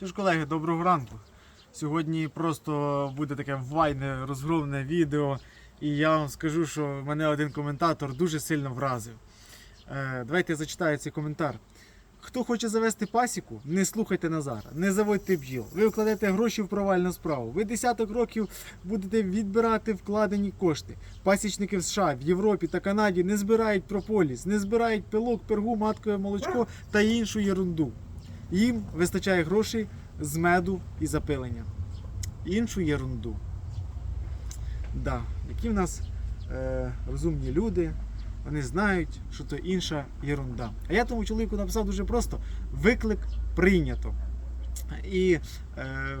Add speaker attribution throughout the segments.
Speaker 1: Що ж, колеги, доброго ранку. Сьогодні просто буде таке вайне розгромне відео, і я вам скажу, що мене один коментатор дуже сильно вразив. Е, давайте я зачитаю цей коментар. Хто хоче завести пасіку, не слухайте Назара, не заводьте бджіл. Ви вкладете гроші в провальну справу. Ви десяток років будете відбирати вкладені кошти. Пасічники в США, в Європі та Канаді не збирають прополіс, не збирають пилок, пергу, маткове молочко та іншу єрунду. Їм вистачає грошей з меду і запилення. Іншу єрунду. Да, які в нас е, розумні люди, вони знають, що це інша єрунда. А я тому чоловіку написав дуже просто: виклик прийнято. І е,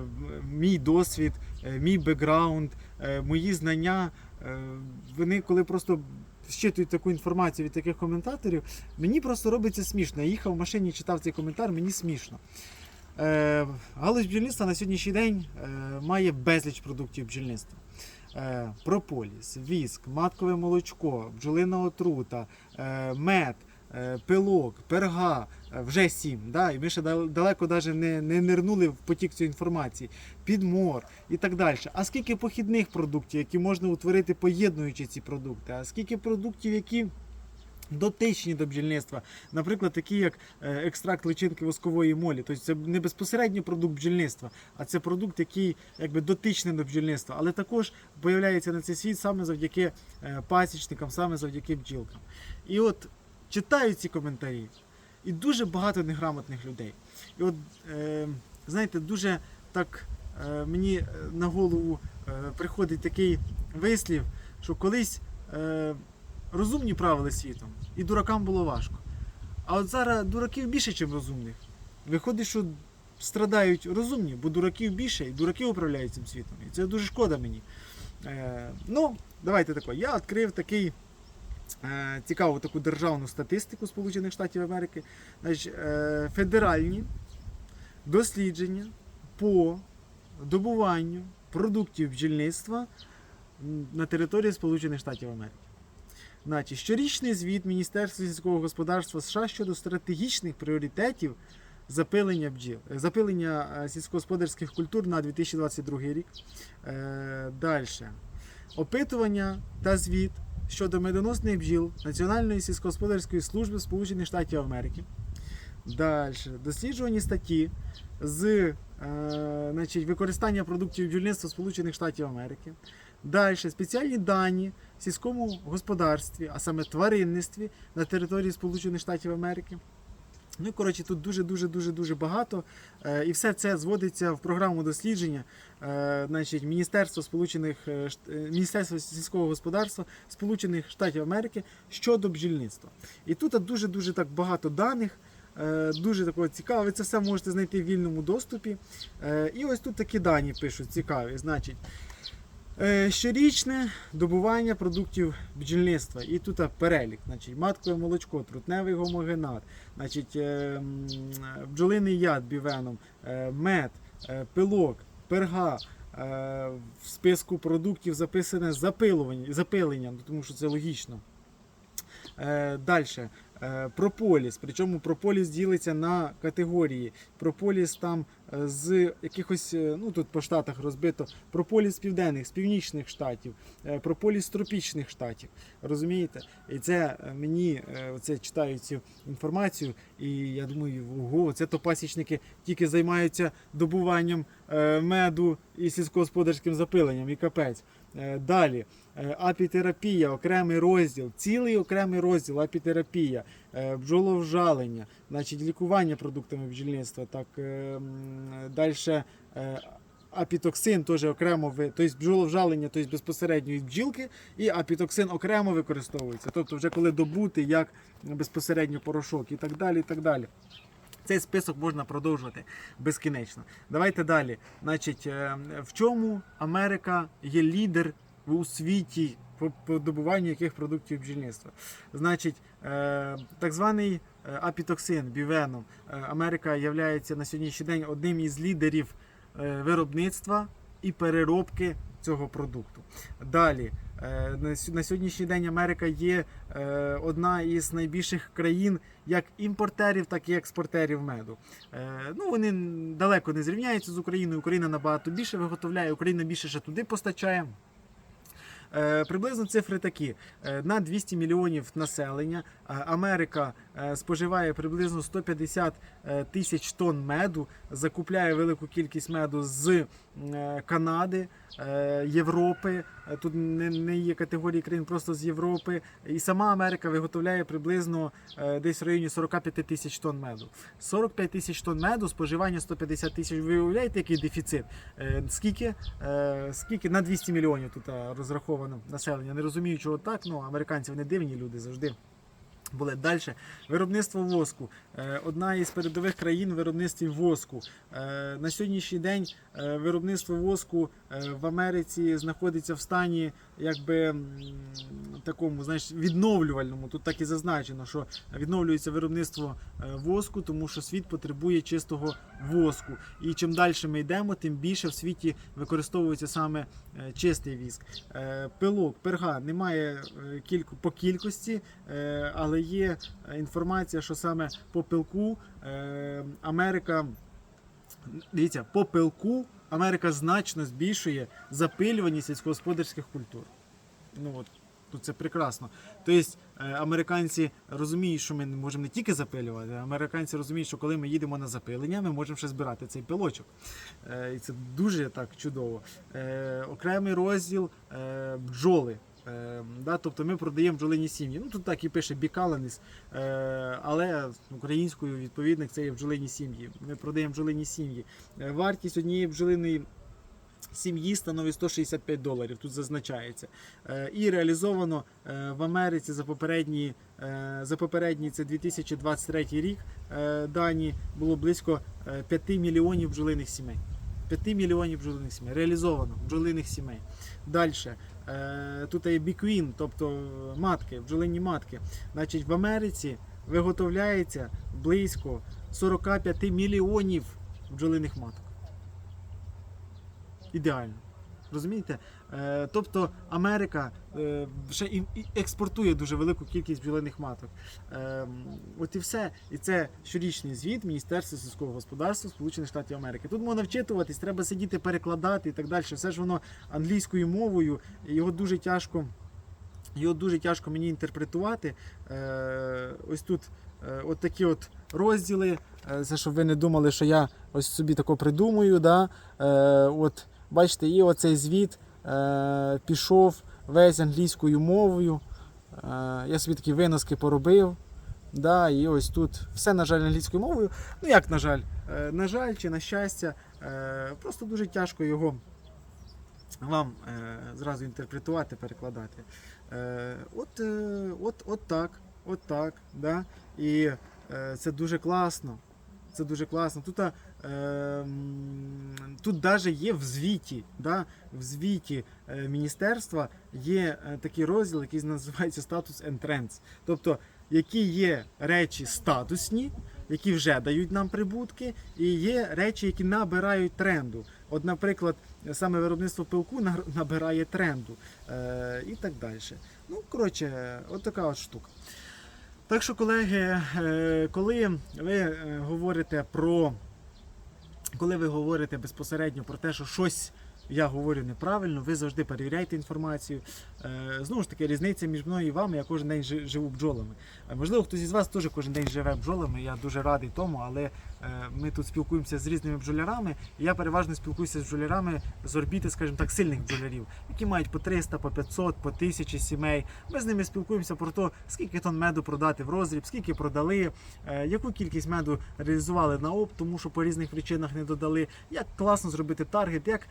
Speaker 1: мій досвід, е, мій бекграунд, е, мої знання, е, вони коли просто щитують таку інформацію від таких коментаторів, мені просто робиться смішно. Я їхав в машині, читав цей коментар, мені смішно. Е, галузь бджільництва на сьогоднішній день е, має безліч продуктів бджільництва. Е, прополіс, віск, маткове молочко, бджолина отрута, е, мед, е, пилок, перга, вже сім. Да? І ми ще далеко даже не, не нирнули в потік цієї інформації, підмор і так далі. А скільки похідних продуктів, які можна утворити, поєднуючи ці продукти, а скільки продуктів, які дотичні до бджільництва, наприклад, такі як е, екстракт личинки воскової молі. Тобто це не безпосередньо продукт бджільництва, а це продукт, який якби дотичний до бджільництва, але також появляється на цей світ саме завдяки е, пасічникам, саме завдяки бджілкам. І от читаю ці коментарі, і дуже багато неграмотних людей. І от, е, знаєте, дуже так е, мені е, на голову е, приходить такий вислів, що колись. Е, розумні правили світом, і дуракам було важко. А от зараз дураків більше, ніж розумних. Виходить, що страдають розумні, бо дураків більше, і дураки управляють цим світом. І це дуже шкода мені. Е, ну, давайте тако. Я відкрив такий. Е, Цікаву таку державну статистику Сполучених Штатів Америки. Значить, е, федеральні дослідження по добуванню продуктів бджільництва на території Сполучених Штатів Америки. Значить, щорічний звіт Міністерства сільського господарства США щодо стратегічних пріоритетів запилення бджіл, е, запилення сільськогосподарських культур на 2022 рік. Далі. Опитування та звіт щодо медоносних бджіл Національної сільськогосподарської служби Сполучених Штатів Америки. Далі. Досліджувані статті з е, значить, використання продуктів бджільництва Сполучених Штатів Америки. Далі спеціальні дані в сільському господарстві, а саме тваринництві на території Сполучених Штатів Америки. Ну коротше, тут дуже дуже багато. Е, і все це зводиться в програму дослідження. Е, значить, Міністерство Сполучених е, Міністерство сільського господарства Сполучених Штатів Америки щодо бджільництва. І тут дуже дуже так багато даних. Дуже такого цікаво. Ви це все можете знайти в вільному доступі. І ось тут такі дані пишуть цікаві. Значить, Щорічне добування продуктів бджільництва. І тут перелік. Значить, маткове молочко, трутневий гомогенат, значить, е, бджолиний яд бівеном, е, мед, е, пилок, перга. Е, В списку продуктів записане запилення, ну, тому що це логічно. Далі. Прополіс. Причому прополіс ділиться на категорії. Прополіс там е, з якихось, е, ну тут по штатах розбито, прополіс південних, з північних штатів, е, прополіс тропічних штатів. Розумієте? І це е, мені е, оце читаю цю інформацію, і я думаю, ого, це то пасічники тільки займаються добуванням е, меду і сільськогосподарським запиленням, і капець. Е, Далі Е, апітерапія, окремий розділ, цілий окремий розділ апітерапія, е, бджоловжалення, значить лікування продуктами бджільництва. Так, далі апітоксин теж окремо тобто бджоловжалення, тобто безпосередньо від бджілки, і апітоксин окремо використовується. Тобто, вже коли добути як безпосередньо порошок і так далі. і так далі. Цей список можна продовжувати безкінечно. Давайте далі. Значить, е, в чому Америка є лідер у світі по, добуванню яких продуктів бджільництва? Значить, е, так званий е, апітоксин, бівеном. Америка є на сьогоднішній день одним із лідерів виробництва і переробки цього продукту. Далі На сьогоднішній день Америка є е, одна із найбільших країн як імпортерів, так і експортерів меду. Е, Ну, вони далеко не зрівняються з Україною. Україна набагато більше виготовляє, Україна більше ще туди постачає. Е, Приблизно цифри такі: Е, на 200 мільйонів населення е, Америка е, споживає приблизно 150 е, тисяч тонн меду, закупляє велику кількість меду з е, Канади, е, Європи. Е, Тут не, є категорії країн, просто з Європи. І сама Америка виготовляє приблизно е, десь в районі 45 тисяч тонн меду. 45 тисяч тонн меду, споживання 150 тисяч. Ви уявляєте, який дефіцит? Е, Скільки? Е, Скільки на 200 мільйонів тут е, розраховано населення. Не розумію, чого так. Ну, американці вони дивні люди завжди. Були далі. Виробництво воску. Е, Одна із передових країн виробництві воску. Е, На сьогоднішній день е, виробництво воску в Америці знаходиться в стані якби такому, знаєш, відновлювальному. Тут так і зазначено, що відновлюється виробництво воску, тому що світ потребує чистого воску. І чим далі ми йдемо, тим більше в світі використовується саме чистий віск. Е, Пилок, перга немає е, по кількості, е, але є е, інформація, що саме по пилку е, Америка. Дивіться, по пилку Америка значно збільшує запилюваність сільськогосподарських культур. Ну от тут це прекрасно. Тобто е, американці розуміють, що ми можемо не тільки запилювати, а американці розуміють, що коли ми їдемо на запилення, ми можемо ще збирати цей пилочок. Е, І це дуже так чудово. Е, Окремий розділ бджоли. Да, тобто ми продаємо бджолині сім'ї. Ну тут так і пише бікаленіс, але українською відповідник це є бджолині сім'ї. Ми продаємо бджолині сім'ї. Вартість однієї бджолиної сім'ї становить 165 доларів. Тут зазначається. Е, і реалізовано е, в Америці за попередні, е, за попередній це 2023 рік. Дані було близько е, 5 мільйонів бджолиних сімей. 5 мільйонів бджолиних сімей. Реалізовано бджолиних сімей. Далі. Тут є біквін, тобто матки, бджолині матки. Значить, в Америці виготовляється близько 45 мільйонів бджолиних маток. Ідеально. Розумієте? Е, тобто Америка е, ще і, і експортує дуже велику кількість бджолиних маток. Е, от і все. І це щорічний звіт Міністерства сільського господарства Сполучених Штатів Америки. Тут можна вчитуватись, треба сидіти, перекладати і так далі. Все ж воно англійською мовою, його дуже тяжко. Його дуже тяжко мені інтерпретувати. Е, ось тут е, от такі от розділи. Е, Це щоб ви не думали, що я ось собі тако придумую. Да? Е, от, бачите, і оцей звіт е, пішов весь англійською мовою. Е, я собі такі виноски поробив. Да, і ось тут все, на жаль, англійською мовою. Ну як на жаль, Е, на жаль чи на щастя, е, просто дуже тяжко його вам е, зразу інтерпретувати, перекладати. Е, от, е, от, от так, от так. Да? І е, це дуже класно. Це дуже класно. Тут, е, тут навіть є в звіті, да? в звіті е, міністерства є е, такий розділ, який називається статус trends. Тобто, які є речі статусні, які вже дають нам прибутки, і є речі, які набирають тренду. От, наприклад, саме виробництво пилку набирає тренду е, і так далі. Ну, коротше, от така от штука. Так що, колеги, е, коли ви е, говорите про коли ви говорите безпосередньо про те, що щось я говорю неправильно, ви завжди перевіряйте інформацію. Е, Знову ж таки, різниця між мною і вами, я кожен день живу бджолами. Е, Можливо, хтось із вас теж кожен день живе бджолами, я дуже радий тому, але е, ми тут спілкуємося з різними бджолярами, і я переважно спілкуюся з бджолярами з орбіти, скажімо так, сильних бджолярів, які мають по 300, по 500, по 1000 сімей. Ми з ними спілкуємося про те, скільки тонн меду продати в розріб, скільки продали, яку кількість меду реалізували на оп, тому що по різних причинах не додали, як класно зробити таргет, як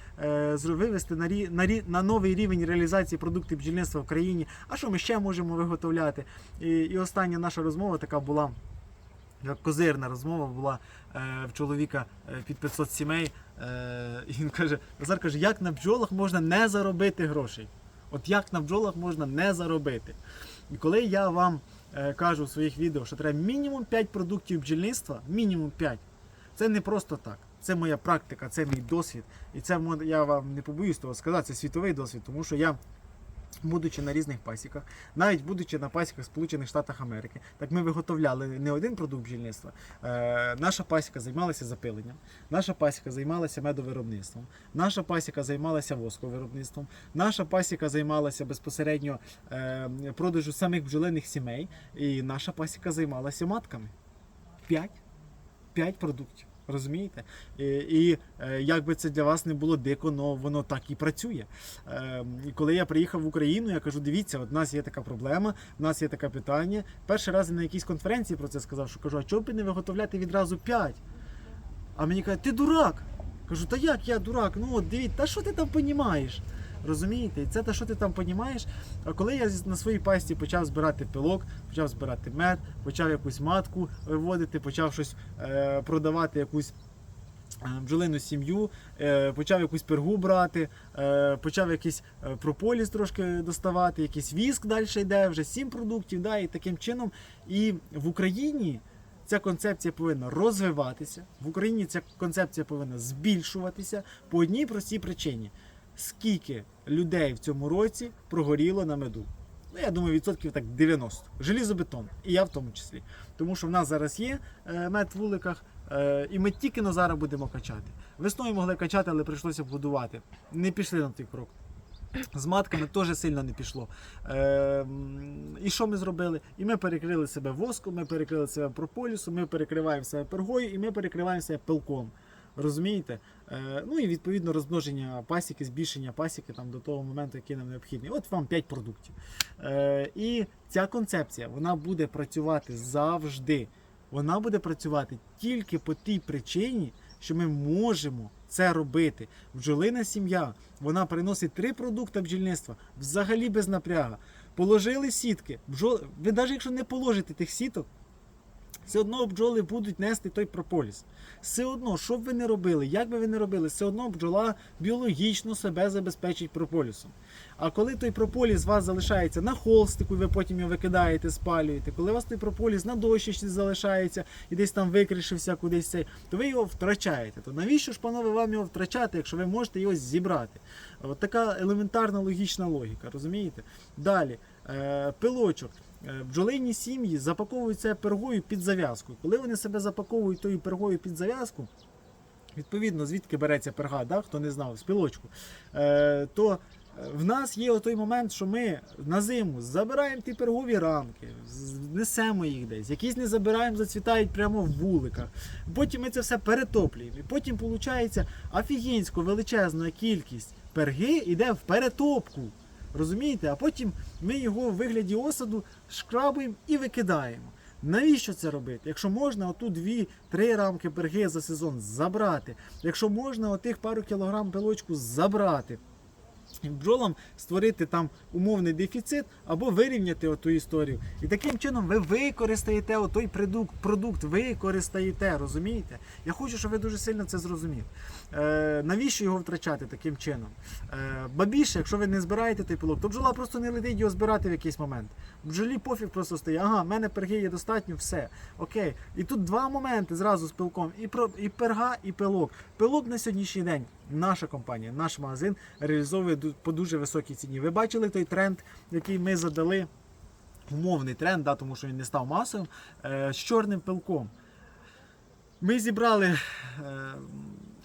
Speaker 1: вивести на, рі, на, рі, на новий рівень реалізації продуктів бджільництва в країні, а що ми ще можемо виготовляти. І, і остання наша розмова така була. Як козирна розмова була е, в чоловіка е, під 500 сімей. Е, і він каже: Назар каже, як на бджолах можна не заробити грошей? От як на бджолах можна не заробити? І коли я вам е, кажу в своїх відео, що треба мінімум 5 продуктів бджільництва, мінімум 5, це не просто так. Це моя практика, це мій досвід. І це я вам не побоюсь того сказати, це світовий досвід, тому що я Будучи на різних пасіках, навіть будучи на пасіках Сполучених Штатах Америки, так ми виготовляли не один продукт бджільництва. Е, наша пасіка займалася запиленням, наша пасіка займалася медовиробництвом, наша пасіка займалася восковиробництвом, наша пасіка займалася безпосередньо е, продажу самих бджолиних сімей, і наша пасіка займалася матками. П'ять. П'ять продуктів. Розумієте? І, і е, як би це для вас не було дико, але воно так і працює. Е, і коли я приїхав в Україну, я кажу: дивіться, от у нас є така проблема, в нас є таке питання. Перший раз я на якійсь конференції про це сказав, що кажу, а чого б не виготовляти відразу п'ять? А мені кажуть, ти дурак. Кажу, та як я дурак? Ну от дивіться, та що ти там понімаєш? Розумієте? І це те, що ти там понімаєш. А коли я на своїй пасті почав збирати пилок, почав збирати мед, почав якусь матку виводити, почав щось е, продавати якусь. е, Бджолину сім'ю, е, почав якусь пергу брати, е, почав якийсь прополіс трошки доставати, якийсь віск далі йде, вже сім продуктів, да, і таким чином. І в Україні ця концепція повинна розвиватися. В Україні ця концепція повинна збільшуватися по одній простій причині. Скільки людей в цьому році прогоріло на меду? Ну, я думаю, відсотків так 90. Желізобетон. І я в тому числі. Тому що в нас зараз є е, мед в вуликах, е, і ми тільки на зараз будемо качати. Весною могли качати, але прийшлося б годувати. Не пішли на той крок. З матками теж сильно не пішло. Е, і що ми зробили? І ми перекрили себе воском, ми перекрили себе прополісом, ми перекриваємо себе пергою і ми перекриваємо себе пилком. Розумієте? Е, ну і відповідно розмноження пасіки, збільшення пасіки там, до того моменту, який нам необхідний. От вам 5 продуктів. Е, і ця концепція вона буде працювати завжди. Вона буде працювати тільки по тій причині, що ми можемо це робити. Бджолина сім'я вона приносить три продукти бджільництва взагалі без напряга. Положили сітки. Бджол... Ви навіть якщо не положите тих сіток, все одно бджоли будуть нести той прополіс. Все одно, що б ви не робили, як би ви не робили, все одно бджола біологічно себе забезпечить прополісом. А коли той прополіс у вас залишається на холстику, ви потім його викидаєте, спалюєте, коли у вас той прополіс на дощечці залишається і десь там викришився кудись цей, то ви його втрачаєте. То навіщо ж, панове, вам його втрачати, якщо ви можете його зібрати? От така елементарна логічна логіка, розумієте? Далі, е, пилочок. Е, Бджолині сім'ї запаковуються пергою під зав'язку. Коли вони себе запаковують тою пергою під зав'язку, відповідно, звідки береться перга, да? хто не знав, з пилочку, е, то е, в нас є той момент, що ми на зиму забираємо ті пергові рамки, несемо їх десь, якісь не забираємо, зацвітають прямо в вуликах. Потім ми це все перетоплюємо. І потім виходить офігенсько величезна кількість перги йде в перетопку. Розумієте? А потім ми його в вигляді осаду шкрабуємо і викидаємо. Навіщо це робити? Якщо можна оту 2-3 рамки берги за сезон забрати, якщо можна отих пару кілограм пилочку забрати. Бджолам створити там умовний дефіцит або вирівняти оту історію. І таким чином ви використаєте отой продукт, продукт використаєте, розумієте? Я хочу, щоб ви дуже сильно це зрозуміли. Е, навіщо його втрачати таким чином? Е, ба більше, якщо ви не збираєте той пилок, то бджола просто не летить його збирати в якийсь момент. Бджолі пофіг просто стає, ага, в мене перги є достатньо, все. Окей. І тут два моменти зразу з пилком: і, про, і перга, і пилок. Пилок на сьогоднішній день. Наша компанія, наш магазин реалізовує по дуже високій ціні. Ви бачили той тренд, який ми задали, умовний тренд, да, тому що він не став масовим, е, з чорним пилком. Ми зібрали, е,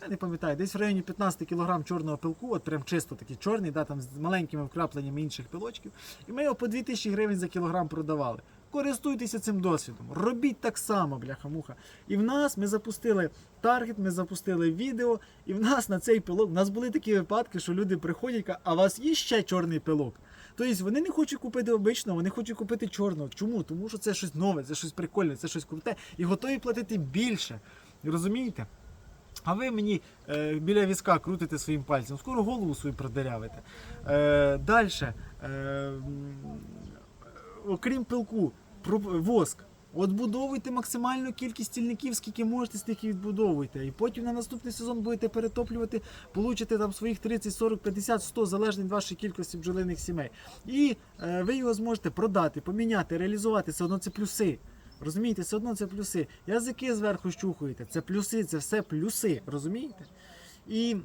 Speaker 1: я не пам'ятаю, десь в районі 15 кг чорного пилку, от прям чисто такий чорний, да, там з маленькими вкрапленнями інших пилочків. І ми його по 2000 гривень за кілограм продавали. Користуйтеся цим досвідом, робіть так само, бляха-муха. І в нас ми запустили таргет, ми запустили відео, і в нас на цей пилок, в нас були такі випадки, що люди приходять, кажуть, а у вас є ще чорний пилок? Тобто вони не хочуть купити обичного, вони хочуть купити чорного. Чому? Тому що це щось нове, це щось прикольне, це щось круте, і готові платити більше. Розумієте? А ви мені е, біля візка крутите своїм пальцем, скоро голову свою продерявите. Е, Далі, е, окрім пилку, воск. Отбудовуйте максимальну кількість стільників, скільки можете, стільки відбудовуйте. І потім на наступний сезон будете перетоплювати, получите там своїх 30, 40, 50, 100, залежно від вашої кількості бджолиних сімей. І е, ви його зможете продати, поміняти, реалізувати. Все одно це плюси. Розумієте, все одно це плюси. Язики зверху щухуєте, це плюси, це все плюси. Розумієте? І,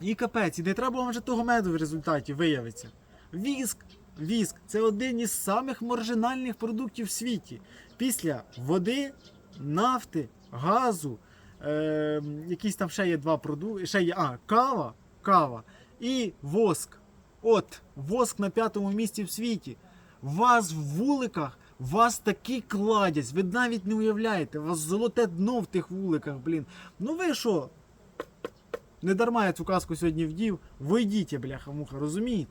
Speaker 1: і капець, і не треба вам вже того меду в результаті виявиться. Віск. Віск це один із самих маржинальних продуктів в світі. Після води, нафти, газу, е, якісь там ще є два продукти, ще є а, кава, кава і воск. От, воск на п'ятому місці в світі. Вас в вуликах, вас такий кладязь, ви навіть не уявляєте, у вас золоте дно в тих вуликах, блін. Ну ви що? Не дарма я цю казку сьогодні вдів. Вийдіть, бляха-муха, розумієте?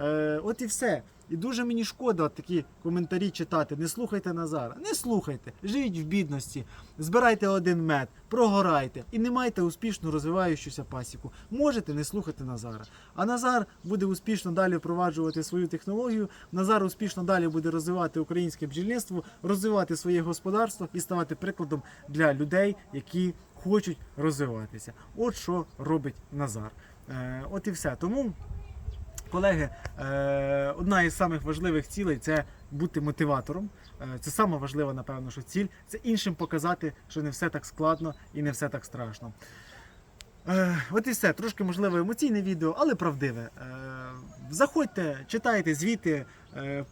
Speaker 1: Е, от і все. І дуже мені шкода такі коментарі читати. Не слухайте Назара. Не слухайте. Живіть в бідності, збирайте один мед, прогорайте і не майте успішно розвиваючуся пасіку. Можете не слухати Назара. А Назар буде успішно далі впроваджувати свою технологію. Назар успішно далі буде розвивати українське бджільництво, розвивати своє господарство і ставати прикладом для людей, які хочуть розвиватися. От що робить Назар. Е, от і все. Тому. Колеги, е, одна із самих важливих цілей це бути мотиватором. Е, Це саме важлива, напевно, що ціль. Це іншим показати, що не все так складно і не все так страшно. Е, От і все. Трошки, можливо, емоційне відео, але правдиве. Заходьте, читайте звіти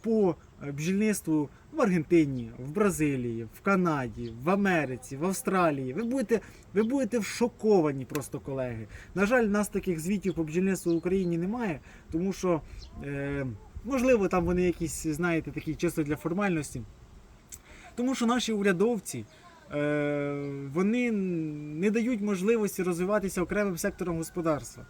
Speaker 1: по бджільництву в Аргентині, в Бразилії, в Канаді, в Америці, в Австралії. Ви будете, ви будете шоковані просто, колеги. На жаль, нас таких звітів по бджільництву в Україні немає, тому що, е, можливо, там вони якісь, знаєте, такі чисто для формальності. Тому що наші урядовці. е, Вони не дають можливості розвиватися окремим сектором господарства.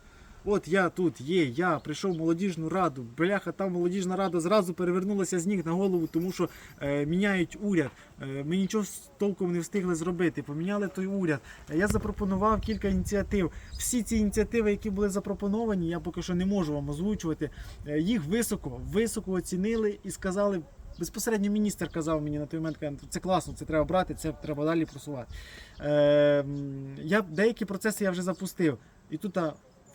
Speaker 1: От я тут є, я прийшов в молодіжну раду. Бляха, там молодіжна рада зразу перевернулася з ніг на голову, тому що е, міняють уряд. Е, ми нічого толком не встигли зробити. Поміняли той уряд. Е, Я запропонував кілька ініціатив. Всі ці ініціативи, які були запропоновані, я поки що не можу вам озвучувати. Е, їх високо, високо оцінили і сказали. Безпосередньо міністр казав мені на той момент, каже, це класно, це треба брати, це треба далі просувати. Е, я, деякі процеси я вже запустив. І тут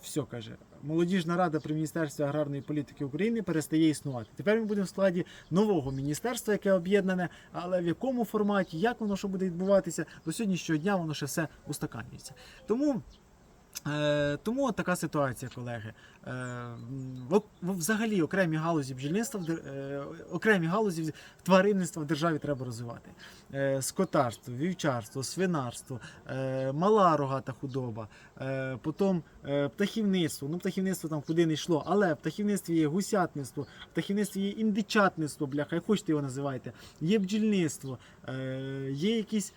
Speaker 1: все каже. Молодіжна рада при Міністерстві аграрної політики України перестає існувати. Тепер ми будемо в складі нового міністерства, яке об'єднане, але в якому форматі, як воно що буде відбуватися, до сьогоднішнього дня воно ще все устаканюється. Тому. Е, тому така ситуація, колеги. Е, взагалі окремі галузі бджільництва, е, окремі галузі тваринництва в державі треба розвивати. Е, скотарство, вівчарство, свинарство, мала рогата худоба, потім птахівництво. Ну, птахівництво там куди не йшло, але в птахівництві є гусятництво, в птахівництві є індичатництво, бляха, як хочете його називайте, є бджільництво, є якісь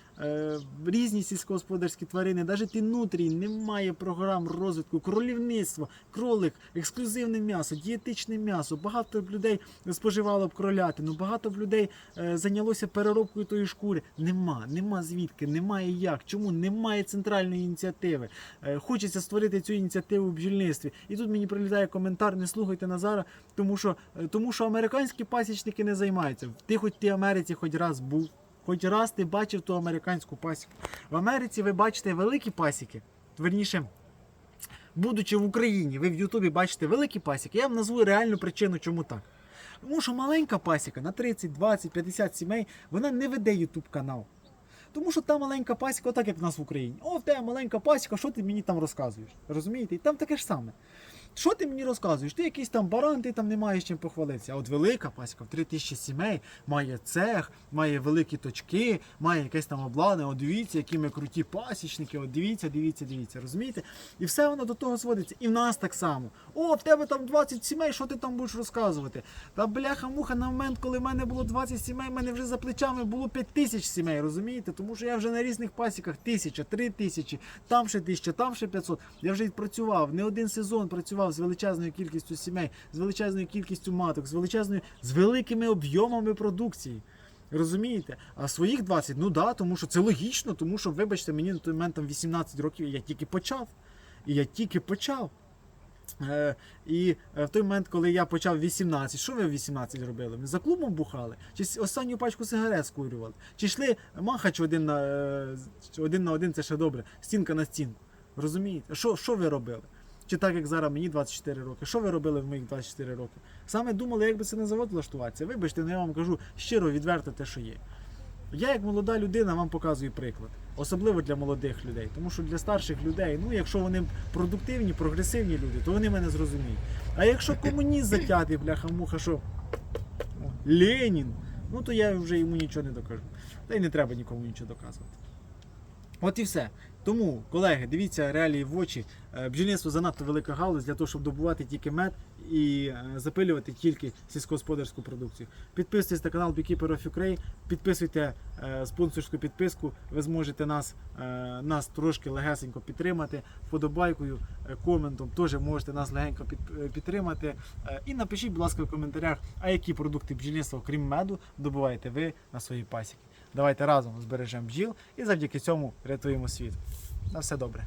Speaker 1: різні сільськогосподарські тварини, навіть ти нутрій немає програм розвитку, кролівництво, кролик, ексклюзивне м'ясо, дієтичне м'ясо. Багато б людей споживало б кролятину, багато б людей е, зайнялося переробкою тої шкури. Нема, нема звідки, немає як. Чому немає центральної ініціативи? Е, хочеться створити цю ініціативу в бджільництві. І тут мені прилітає коментар: не слухайте Назара, тому що, е, тому що американські пасічники не займаються. Ти хоч ти Америці хоч раз був. Хоч раз ти бачив ту американську пасіку. В Америці ви бачите великі пасіки. Верніше, будучи в Україні, ви в Ютубі бачите великі пасіки. Я вам назву реальну причину, чому так. Тому що маленька пасіка на 30, 20, 50 сімей, вона не веде Ютуб канал. Тому що та маленька пасіка, отак як в нас в Україні. О, в тебе маленька пасіка, що ти мені там розказуєш? Розумієте? І там таке ж саме. Що ти мені розказуєш? Ти якийсь там баран, ти там не маєш чим похвалитися. А от велика пасіка в 3000 сімей має цех, має великі точки, має якесь там обладнання. От дивіться, які ми круті пасічники. От дивіться, дивіться, дивіться. Розумієте? І все воно до того зводиться. І в нас так само. О, в тебе там 20 сімей, що ти там будеш розказувати? Та бляха-муха, на момент, коли в мене було 20 сімей, в мене вже за плечами було 5 тисяч сімей, розумієте? Тому що я вже на різних пасіках тисяча, три тисячі, там ще тисяча, там ще 500. Я вже відпрацював, не один сезон працював з величезною кількістю сімей, з величезною кількістю маток, з величезною, з великими об'ємами продукції. Розумієте? А своїх 20, ну да, тому що це логічно, тому що, вибачте, мені на той момент там 18 років, я тільки почав. І я тільки почав. Е, і е, в той момент, коли я почав 18, що ви в 18 робили? Ми за клубом бухали? Чи останню пачку сигарет скурювали? Чи йшли махач один на, е, один на один, це ще добре, стінка на стінку. Розумієте? Що, що ви робили? Чи так як зараз мені 24 роки? Що ви робили в моїх 24 роки? Саме думали, як би це на завод влаштуватися. Вибачте, ну я вам кажу щиро, відверто те, що є. Я, як молода людина, вам показую приклад. Особливо для молодих людей. Тому що для старших людей, ну якщо вони продуктивні, прогресивні люди, то вони мене зрозуміють. А якщо комуніст затятий, бляха-муха, що Ленін, ну то я вже йому нічого не докажу. Та й не треба нікому нічого доказувати. От і все. Тому, колеги, дивіться реалії в очі. Е, Бджільництво занадто велика галузь для того, щоб добувати тільки мед і е, запилювати тільки сільськогосподарську продукцію. Підписуйтесь на канал Beekeeper of Ukraine, підписуйте е, спонсорську підписку. Ви зможете нас, нас трошки легесенько підтримати. Вподобайкою, коментом теж можете нас легенько підтримати. І напишіть, будь ласка, в коментарях, а які продукти бджільництва, крім меду, добуваєте ви на своїй пасіки. Давайте разом збережемо бджіл і завдяки цьому рятуємо світ. На все добре.